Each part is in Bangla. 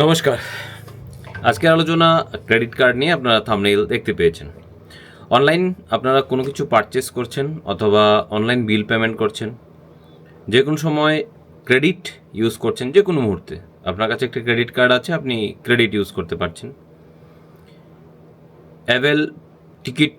নমস্কার। আজকের আলোচনা ক্রেডিট কার্ড নিয়ে আপনারা থামনেইল দেখতে পেয়েছেন। অনলাইন আপনারা কোনো কিছু পারচেস করছেন অথবা অনলাইন বিল পেমেন্ট করছেন, যে কোনো সময় ক্রেডিট ইউজ করছেন, যে কোনো মুহূর্তে। আপনার কাছে একটা ক্রেডিট কার্ড আছে, আপনি ক্রেডিট ইউজ করতে পারছেন। অ্যাভেল টিকিট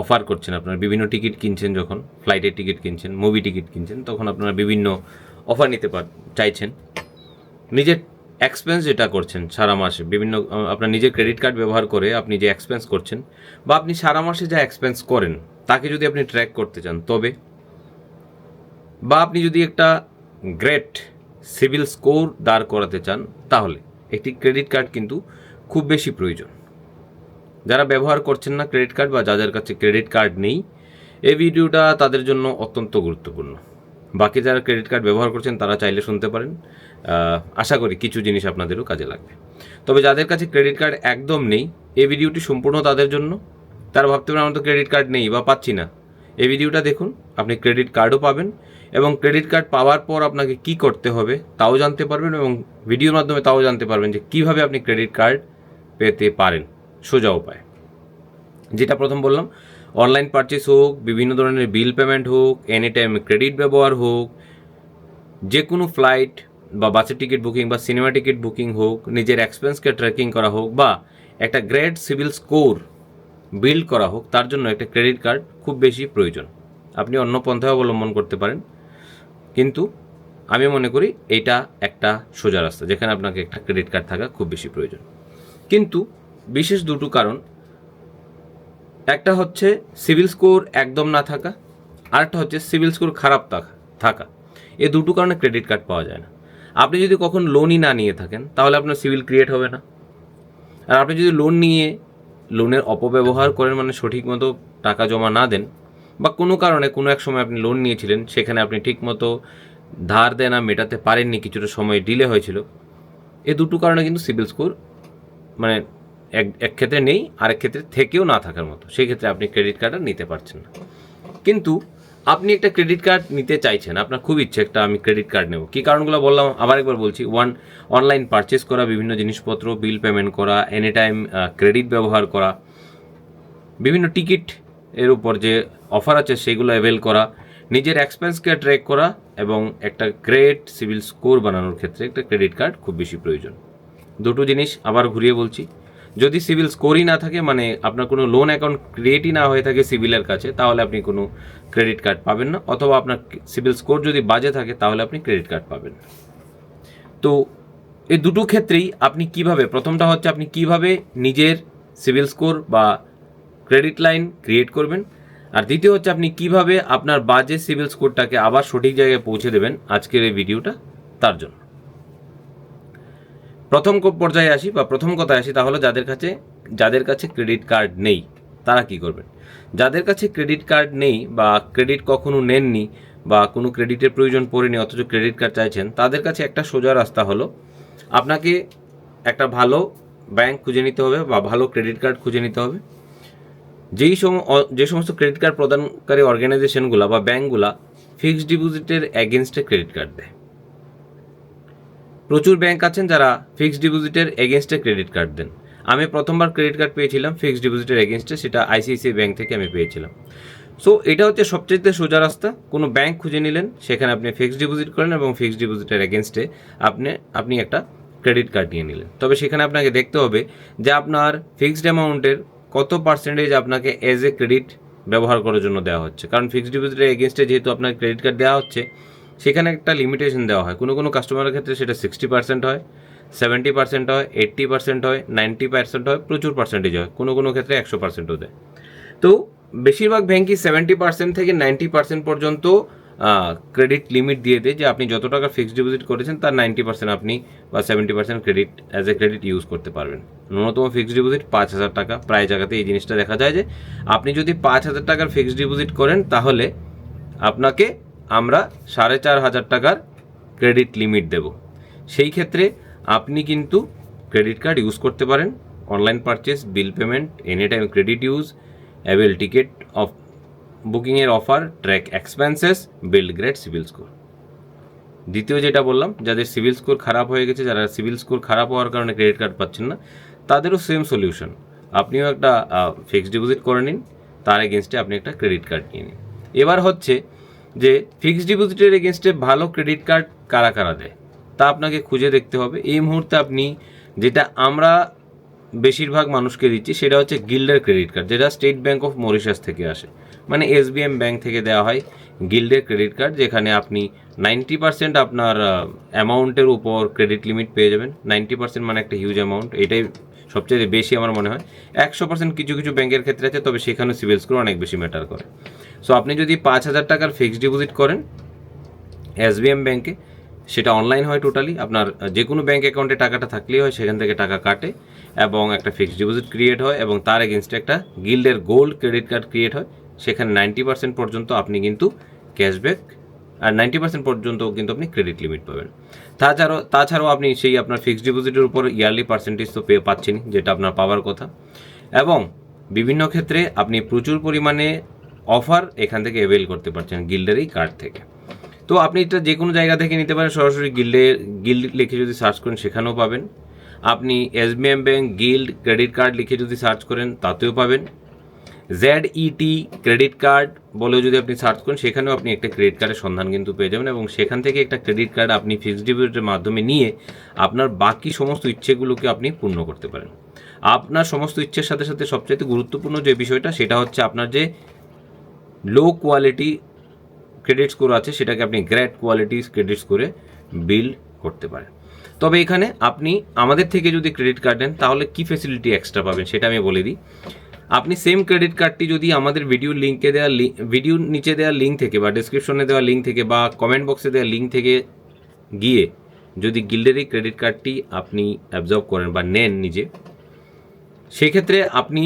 অফার করছেন আপনারা, বিভিন্ন টিকিট কিনছেন যখন ফ্লাইটের টিকিট কিনছেন মুভি টিকিট কিনছেন, তখন আপনারা বিভিন্ন অফার নিতে পার, চাইছেন। নিজের এক্সপেন্স যেটা করছেন সারা মাসে, বিভিন্ন আপনার নিজের ক্রেডিট কার্ড ব্যবহার করে আপনি যে এক্সপেন্স করছেন বা আপনি সারা মাসে যা এক্সপেন্স করেন, তাকে যদি আপনি ট্র্যাক করতে চান, তবে বা আপনি যদি একটা গ্রেট সিভিল স্কোর দাঁড় করাতে চান, তাহলে একটি ক্রেডিট কার্ড কিন্তু খুব বেশি প্রয়োজন। যারা ব্যবহার করছেন না ক্রেডিট কার্ড বা যাদের কাছে ক্রেডিট কার্ড নেই, এই ভিডিওটা তাদের জন্য অত্যন্ত গুরুত্বপূর্ণ। বাকি যারা ক্রেডিট কার্ড ব্যবহার করছেন, তারা চাইলে শুনতে পারেন। আশা করি কিছু জিনিস আপনাদেরও কাজে লাগবে। তবে যাদের কাছে ক্রেডিট কার্ড একদম নেই, এই ভিডিওটি সম্পূর্ণ তাদের জন্য। তারা ভাবতে পারেন আমার তো ক্রেডিট কার্ড নেই বা পাচ্ছি না। এই ভিডিওটা দেখুন, আপনি ক্রেডিট কার্ডও পাবেন এবং ক্রেডিট কার্ড পাওয়ার পর আপনাকে কি করতে হবে তাও জানতে পারবেন এবং ভিডিওর মাধ্যমে তাও জানতে পারবেন যে কীভাবে আপনি ক্রেডিট কার্ড পেতে পারেন। সোজা উপায়। যেটা প্রথম বললাম অনলাইন পারচেস হোক, বিভিন্ন ধরনের বিল পেমেন্ট হোক এনি টাইম ক্রেডিট ব্যবহার হোক যে কোনো ফ্লাইট বা বাসের টিকিট বুকিং বা সিনেমা টিকিট বুকিং হোক, নিজের এক্সপেন্সকে ট্র্যাকিং করা হোক বা একটা গ্রেট সিভিল স্কোর বিল্ড করা হোক, তার জন্য একটা ক্রেডিট কার্ড খুব বেশি প্রয়োজন। আপনি অন্য পন্থায় অবলম্বন করতে পারেন। কিন্তু আমি মনে করি এটা একটা সোজা রাস্তা, যেখানে আপনাকে একটা ক্রেডিট কার্ড থাকা খুব বেশি প্রয়োজন। কিন্তু বিশেষ দুটো কারণ। একটা হচ্ছে সিভিল স্কোর একদম না থাকা, আরেকটা হচ্ছে সিভিল স্কোর খারাপ থাকা। থাকা এই দুটো কারণে ক্রেডিট কার্ড পাওয়া যায় না। আপনি যদি কখন লোনই না নিয়ে থাকেন, তাহলে আপনার সিভিল ক্রিয়েট হবে না। আর আপনি যদি লোন নিয়ে লোনের অপব্যবহার করেন মানে সঠিক মতো টাকা জমা না দেন, বা কোনো কারণে কোনো এক সময় আপনি লোন নিয়েছিলেন, সেখানে আপনি ঠিকমতো ধার দেনা মেটাতে পারেননি, কিছুটা সময় ডিলে হয়েছিল, এ দুটো কারণে কিন্তু সিভিল স্কোর মানে এক এক ক্ষেত্রে নেই, আরেক ক্ষেত্রে থেকেও না থাকার মতো। সেই ক্ষেত্রে আপনি ক্রেডিট কার্ড আর নিতে পারছেন না। কিন্তু আপনি একটা ক্রেডিট কার্ড নিতে চাইছেন, আপনার খুব ইচ্ছে একটা আমি ক্রেডিট কার্ড নেব। কী কারণগুলো বললাম? আবার একবার বলছি ওয়ান অনলাইন পারচেস করা, বিভিন্ন জিনিসপত্র বিল পেমেন্ট করা এনি টাইম ক্রেডিট ব্যবহার করা, বিভিন্ন টিকিট এর উপর যে অফার আছে সেগুলো অ্যাভেল করা, নিজের এক্সপেন্সকে ট্র্যাক করা এবং একটা গ্রেট সিভিল স্কোর বানানোর ক্ষেত্রে একটা ক্রেডিট কার্ড খুব বেশি প্রয়োজন। দুটো জিনিস আবার ঘুরিয়ে বলছি যদি সিভিল স্কোরই না থাকে মানে আপনার কোনো লোন অ্যাকাউন্ট ক্রিয়েটই না হয়ে থাকে সিভিলের কাছে, তাহলে আপনি কোনো ক্রেডিট কার্ড পাবেন না। অথবা আপনার সিভিল স্কোর যদি বাজে থাকে, তাহলে আপনি ক্রেডিট কার্ড পাবেন। তো এই দুটো ক্ষেত্রেই আপনি কীভাবে, প্রথমটা হচ্ছে আপনি কীভাবে নিজের সিভিল স্কোর বা ক্রেডিট লাইন ক্রিয়েট করবেন। আর দ্বিতীয় হচ্ছে আপনি কীভাবে আপনার বাজে সিভিল স্কোরটাকে আবার সঠিক জায়গায় পৌঁছে দেবেন আজকের এই ভিডিওটা তার জন্য। প্রথম পর্যায়ে আসি বা প্রথম কথায় আসি, তাহলে যাদের কাছে যাদের কাছে ক্রেডিট কার্ড নেই, তারা কি করবেন? যাদের কাছে ক্রেডিট কার্ড নেই বা ক্রেডিট কখনো নেননি বা কোনো ক্রেডিটের প্রয়োজন পড়েনি অথচ ক্রেডিট কার্ড চাইছেন, তাদের কাছে একটা সোজা রাস্তা হলো, আপনাকে একটা ভালো ব্যাংক খুঁজে নিতে হবে বা ভালো ক্রেডিট কার্ড খুঁজে নিতে হবে। যেই সম যে সমস্ত ক্রেডিট কার্ড প্রদানকারী অর্গানাইজেশনগুলো বা ব্যাংকগুলা ফিক্সড ডিপোজিটের অ্যাগেনস্টে ক্রেডিট কার্ড দেয়। প্রচুর ব্যাংক আছেন যারা ফিক্সড ডিপোজিটের এগেনস্টে ক্রেডিট কার্ড দেন। আমি প্রথমবার ক্রেডিট কার্ড পেয়েছিলাম ফিক্সড ডিপোজিটের এগেনস্টে সেটা আইসিআইসিআই ব্যাংক থেকে আমি পেয়েছিলাম। সো এটা হচ্ছে সবচেয়ে সোজা রাস্তা। কোনো ব্যাংক খুঁজে নিলেন, সেখানে আপনি ফিক্সড ডিপোজিট করেন এবং ফিক্সড ডিপোজিটের এগেনস্টে আপনি আপনি একটা ক্রেডিট কার্ড নিয়ে নিলেন। তবে সেখানে আপনাকে দেখতে হবে যে আপনার ফিক্সড অ্যামাউন্টের কত পার্সেন্টেজ আপনাকে এজ এ ক্রেডিট ব্যবহার করার জন্য দেওয়া হচ্ছে। কারণ ফিক্সড ডিপোজিটের এগেনস্টে যেহেতু আপনার ক্রেডিট কার্ড দেওয়া হচ্ছে সেখানে একটা লিমিটেশন দেওয়া হয়। কোনো কোনো কাস্টমারের ক্ষেত্রে সেটা সিক্সটি পার্সেন্ট হয় সেভেন্টি পার্সেন্ট হয় এইট্টি পার্সেন্ট হয় নাইনটি পার্সেন্ট হয়, প্রচুর পার্সেন্টেজ হয়। কোনো কোনো ক্ষেত্রে একশো পার্সেন্টও দেয়। তো বেশিরভাগ ব্যাংকই সেভেন্টি পার্সেন্ট থেকে নাইনটি পার্সেন্ট পর্যন্ত ক্রেডিট লিমিট দিয়ে দেয় যে আপনি যত টাকা ফিক্সড ডিপোজিট করেছেন, তার নাইনটি পার্সেন্ট আপনি বা seventy percent credit as a credit use করতে পারবেন। ন্যূনতম ফিক্সড ডিপোজিট পাঁচ হাজার টাকা। প্রায় জায়গাতে এই জিনিসটা দেখা যায় যে, আপনি যদি পাঁচ হাজার টাকার ফিক্সড ডিপোজিট করেন, তাহলে আপনাকে আমরা সাড়ে চার হাজার টাকার ক্রেডিট লিমিট দেব। সেই ক্ষেত্রে আপনি কিন্তু ক্রেডিট কার্ড ইউজ করতে পারেন online purchase bill payment any time credit use avail ticket off বুকিংয়ের offer track expenses build great CIBIL score দ্বিতীয় যেটা বললাম, যাদের সিভিল স্কোর খারাপ হয়ে গেছে, যারা সিভিল স্কোর খারাপ হওয়ার কারণে ক্রেডিট কার্ড পাচ্ছেন না, তাদেরও সেম সলিউশন আপনিও একটা ফিক্সড ডিপোজিট করে নিন, তার এগেনস্টে আপনি একটা ক্রেডিট কার্ড নিয়ে নিন। এবার হচ্ছে যে ফিক্সড ডিপোজিটের এগেনস্টে ভালো ক্রেডিট কার্ড কারা কারা দেয়? তা আপনাকে খুঁজে দেখতে হবে। এই মুহূর্তে আপনি যেটা আমরা বেশিরভাগ মানুষকে দিচ্ছি, সেটা হচ্ছে গিল্ডের ক্রেডিট কার্ড যেটা স্টেট ব্যাঙ্ক অফ মরিশাস থেকে আসে। মানে এসবিএম ব্যাঙ্ক থেকে দেওয়া হয় গিল্ডের ক্রেডিট কার্ড যেখানে আপনি নাইনটি পার্সেন্ট আপনার অ্যামাউন্টের উপর ক্রেডিট লিমিট পেয়ে যাবেন। নাইনটি পার্সেন্ট মানে একটা হিউজ অ্যামাউন্ট এটাই সবচেয়ে বেশি আমার মনে হয়। একশো পার্সেন্ট কিছু কিছু ব্যাংকের ক্ষেত্রে আছে, তবে সেখানে সিভিল স্কোর অনেক বেশি ম্যাটার করে। সো আপনি যদি পাঁচ হাজার টাকার ফিক্সড ডিপোজিট করেন এসবিএম ব্যাংকে সেটা অনলাইন হয় টোটালি আপনার যে কোনো ব্যাংক অ্যাকাউন্টে টাকাটা থাকলেই হয়, সেখান থেকে টাকা কাটে এবং একটা ফিক্সড ডিপোজিট ক্রিয়েট হয় এবং তার এগেনস্টে একটা গিল্ডের গোল্ড ক্রেডিট কার্ড ক্রিয়েট হয়। সেখানে নাইনটি পার্সেন্ট পর্যন্ত আপনি কিন্তু ক্যাশব্যাক আর নাইনটি পার্সেন্ট পর্যন্ত কিন্তু আপনি ক্রেডিট লিমিট পাবেন। তাছাড়াও তাছাড়াও আপনি সেই আপনার ফিক্সড ডিপোজিটের উপর ইয়ারলি পার্সেন্টেজ তো পেয়ে পাচ্ছেন যেটা আপনার পাওয়ার কথা। এবং বিভিন্ন ক্ষেত্রে আপনি প্রচুর পরিমাণে অফার এখান থেকে অ্যাভেল করতে পারছেন গিল্ডের এই কার্ড থেকে। তো আপনি এটা যে কোনো জায়গা থেকে নিতে পারেন, সরাসরি গিল্ডে, গিল্ড লিখে যদি সার্চ করেন সেখানেও পাবেন। আপনি SBM bank guild credit card লিখে যদি সার্চ করেন তাতেও পাবেন। জেড ইটি ক্রেডিট কার্ড বলেও যদি আপনি সার্চ করেন সেখানেও আপনি একটা ক্রেডিট কার্ডের সন্ধান কিন্তু পেয়ে যাবেন এবং সেখান থেকে একটা ক্রেডিট কার্ড আপনি ফিক্সড ডিপোজিটের মাধ্যমে নিয়ে আপনার বাকি সমস্ত ইচ্ছেগুলোকে আপনি পূর্ণ করতে পারেন। আপনার সমস্ত ইচ্ছের সাথে সাথে সবচেয়ে গুরুত্বপূর্ণ যে বিষয়টা সেটা হচ্ছে আপনার যে লো কোয়ালিটি ক্রেডিট স্কোর আছে, সেটাকে আপনি গ্রেট কোয়ালিটি ক্রেডিট স্কোরে বিল করতে পারেন। তবে এখানে আপনি আমাদের থেকে যদি ক্রেডিট কার্ড নেন, তাহলে কি ফেসিলিটি এক্সট্রা পাবেন সেটা আমি বলে দিই। আপনি সেম ক্রেডিট কার্ডটি যদি আমাদের ভিডিও লিঙ্কে দেওয়া ভিডিও নিচে দেওয়া লিঙ্ক থেকে বা ডিসক্রিপশনে দেওয়া লিঙ্ক থেকে বা কমেন্ট বক্সে দেওয়া লিঙ্ক থেকে গিয়ে যদি গিল্ডের এই ক্রেডিট কার্ডটি আপনি অ্যাবজর্ব করেন বা নেন নিজে, সেক্ষেত্রে আপনি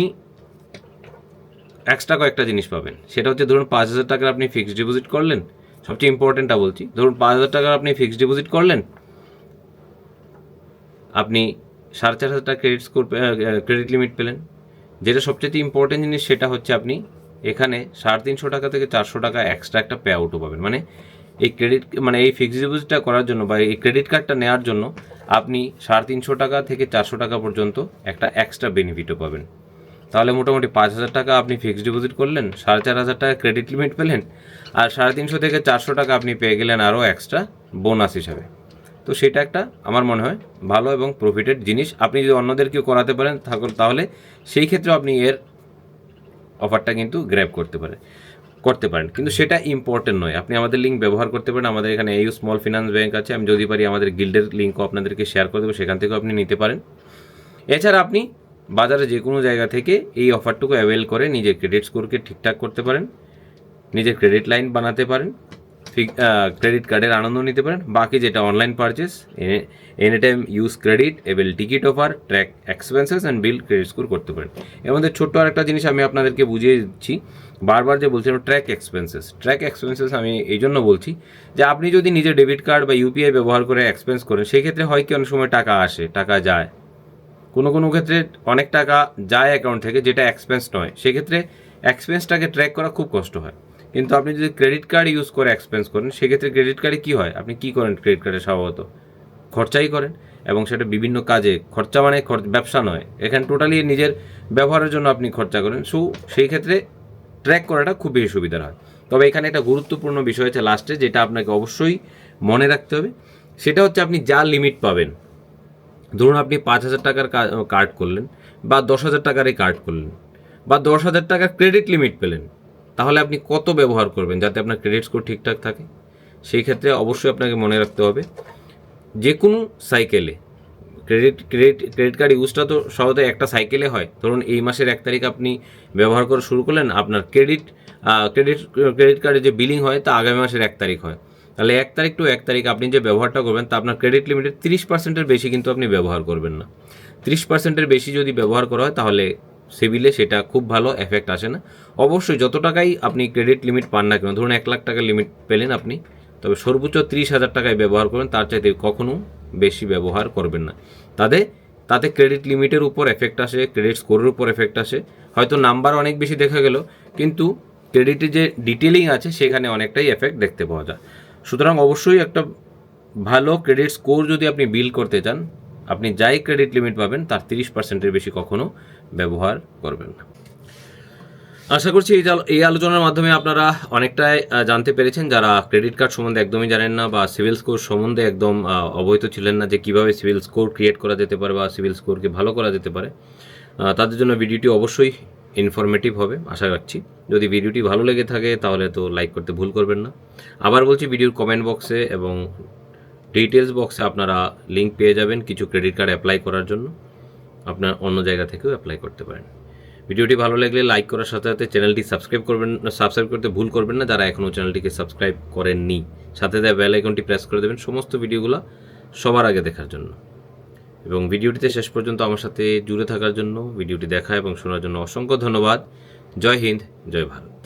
এক্সট্রা কয়েকটা জিনিস পাবেন। সেটা হচ্ছে ধরুন পাঁচ হাজার টাকার আপনি ফিক্সড ডিপোজিট করলেন, সবচেয়ে ইম্পর্টেন্টটা বলছি, ধরুন পাঁচ হাজার টাকার আপনি ফিক্সড ডিপোজিট করলেন, আপনি সাড়ে চার হাজার টাকা ক্রেডিট স্কোর ক্রেডিট লিমিট পেলেন। যেটা সবচেয়ে ইম্পর্টেন্ট জিনিস সেটা হচ্ছে আপনি এখানে সাড়ে তিনশো টাকা থেকে চারশো টাকা এক্সট্রা একটা পে আউটও পাবেন। মানে এই ক্রেডিট মানে এই ফিক্সড ডিপোজিটটা করার জন্য বা এই ক্রেডিট কার্ডটা নেওয়ার জন্য আপনি সাড়ে তিনশো টাকা থেকে চারশো টাকা পর্যন্ত একটা এক্সট্রা বেনিফিটও পাবেন। তাহলে মোটামুটি পাঁচ হাজার টাকা আপনি ফিক্সড ডিপোজিট করলেন, সাড়ে চার হাজার টাকা ক্রেডিট লিমিট পেলেন, আর সাড়ে তিনশো থেকে চারশো টাকা আপনি পেয়ে গেলেন আরও এক্সট্রা বোনাস হিসাবে। তো সেটা একটা আমার মনে হয় ভালো এবং প্রফিটেড জিনিস। আপনি যদি অন্যদেরকেও করাতে পারেন থাক- তাহলে সেই ক্ষেত্রে আপনি এর অফারটা কিন্তু গ্র্যাব করতে পারেন করতে পারেন। কিন্তু সেটা ইম্পর্টেন্ট নয়। আপনি আমাদের লিঙ্ক ব্যবহার করতে পারেন। আমাদের এখানে ইউ স্মল ফিনান্স ব্যাংক আছে। আমি যদি পারি আমাদের গিল্ডের লিঙ্কও আপনাদেরকে শেয়ার করে দেবো, সেখান থেকেও আপনি নিতে পারেন। এছাড়া আপনি বাজারে যে কোনো জায়গা থেকে এই অফারটুকু অ্যাভেল করে নিজের ক্রেডিট স্কোরকে ঠিকঠাক করতে পারেন, নিজের ক্রেডিট লাইন বানাতে পারেন ক্রেডিট কার্ডের আনন্দ নিতে পারেন। বাকি যেটা online purchase any time use credit avail ticket offer track expenses and build credit score করতে পারেন। এর মধ্যে ছোট্ট আরেকটা জিনিস আমি আপনাদেরকে বুঝিয়ে দিচ্ছি বারবার যে বলছিলাম ট্র্যাক এক্সপেন্সেস ট্র্যাক এক্সপেন্সেস আমি এই জন্য বলছি যে আপনি যদি নিজের ডেবিট কার্ড বা ইউপিআই ব্যবহার করে এক্সপেন্স করেন, সেক্ষেত্রে হয় কি অনেক সময় টাকা আসে, টাকা যায়। কোনো কোনো ক্ষেত্রে অনেক টাকা যায় অ্যাকাউন্ট থেকে যেটা এক্সপেন্স নয়। সেক্ষেত্রে এক্সপেন্সটাকে ট্র্যাক করা খুব কষ্ট হয়। কিন্তু আপনি যদি ক্রেডিট কার্ড ইউজ করে এক্সপেন্স করেন, সেক্ষেত্রে ক্রেডিট কার্ডে কী হয়? আপনি কী করেন ক্রেডিট কার্ডে স্বভাবত? খরচাই করেন এবং সেটা বিভিন্ন কাজে, খরচা মানে ব্যবসা নয়। এখানে টোটালি নিজের ব্যবহারের জন্য আপনি খরচা করেন। সো সেই ক্ষেত্রে ট্র্যাক করাটা খুব বেশি সুবিধার হয়। তবে এখানে একটা গুরুত্বপূর্ণ বিষয় আছে লাস্টে যেটা আপনাকে অবশ্যই মনে রাখতে হবে। সেটা হচ্ছে আপনি যা লিমিট পাবেন ধরুন আপনি পাঁচ হাজার টাকার কার্ড করলেন বা দশ হাজার টাকারই কার্ড করলেন বা দশ হাজার টাকার ক্রেডিট লিমিট পেলেন, তাহলে আপনি কত ব্যবহার করবেন যাতে আপনার ক্রেডিট স্কোর ঠিকঠাক থাকে? সেই ক্ষেত্রে অবশ্যই আপনাকে মনে রাখতে হবে, যে কোনো সাইকেলে ক্রেডিট ক্রেডিট ক্রেডিট কার্ড ইউজটা তো সহজে একটা সাইকেলে হয়। ধরুন এই মাসের এক তারিখ আপনি ব্যবহার করা শুরু করলেন, আপনার ক্রেডিট ক্রেডিট ক্রেডিট কার্ডে যে বিলিং হয় তা আগামী মাসের এক তারিখ হয়। তাহলে এক তারিখ টু এক তারিখ আপনি যে ব্যবহারটা করবেন, তা আপনার ক্রেডিট লিমিটের তিরিশ পার্সেন্টের বেশি কিন্তু আপনি ব্যবহার করবেন না। তিরিশ পার্সেন্টের বেশি যদি ব্যবহার করা হয়, তাহলে সিভিলে সেটা খুব ভালো এফেক্ট আসে না। অবশ্যই যত টাকাই আপনি ক্রেডিট লিমিট পান না কেন, ধরুন এক লাখ টাকার লিমিট পেলেন আপনি, তবে সর্বোচ্চ ত্রিশ হাজার টাকায় ব্যবহার করবেন, তার চাইতে কখনো বেশি ব্যবহার করবেন না। তাতে তাতে ক্রেডিট লিমিটের উপর এফেক্ট আসে ক্রেডিট স্কোরের উপর এফেক্ট আসে। হয়তো নাম্বার অনেক বেশি দেখা গেল, কিন্তু ক্রেডিটের যে ডিটেলিং আছে, সেখানে অনেকটাই এফেক্ট দেখতে পাওয়া যায়। সুতরাং অবশ্যই একটা ভালো ক্রেডিট স্কোর যদি আপনি বিল করতে চান, আপনি যাই ক্রেডিট লিমিট পাবেন, তার তিরিশ পার্সেন্টের বেশি কখনো ব্যবহার করবেন না। আশা করছি এই এই আলোচনার মাধ্যমে আপনারা অনেকটাই জানতে পেরেছেন। যারা ক্রেডিট কার্ড সম্বন্ধে একদমই জানেন না বা সিভিল স্কোর সম্বন্ধে একদম অবহিত ছিলেন না যে কীভাবে সিভিল স্কোর ক্রিয়েট করা যেতে পারে বা সিভিল স্কোরকে ভালো করা যেতে পারে তাদের জন্য ভিডিওটি অবশ্যই ইনফরমেটিভ হবে, আশা রাখছি। যদি ভিডিওটি ভালো লেগে থাকে, তাহলে তো লাইক করতে ভুল করবেন না। আবার বলছি, ভিডিওর কমেন্ট বক্সে এবং ডিটেলস বক্সে আপনারা লিঙ্ক পেয়ে যাবেন কিছু ক্রেডিট কার্ড অ্যাপ্লাই করার জন্য। আপনার অন্য জায়গা থেকেও অ্যাপ্লাই করতে পারেন। ভিডিওটি ভালো লাগলে লাইক করার সাথে সাথে চ্যানেলটি সাবস্ক্রাইব করবেন সাবস্ক্রাইব করতে ভুল করবেন না, যারা এখনও চ্যানেলটিকে সাবস্ক্রাইব করেননি। সাথে দেওয়া বেল আইকনটি প্রেস করে দেবেন, সমস্ত ভিডিওগুলো সবার আগে দেখার জন্য। এবং ভিডিওটিতে শেষ পর্যন্ত আমার সাথে জুড়ে থাকার জন্য, ভিডিওটি দেখা এবং শোনার জন্য অসংখ্য ধন্যবাদ। জয় হিন্দ, জয় ভারত।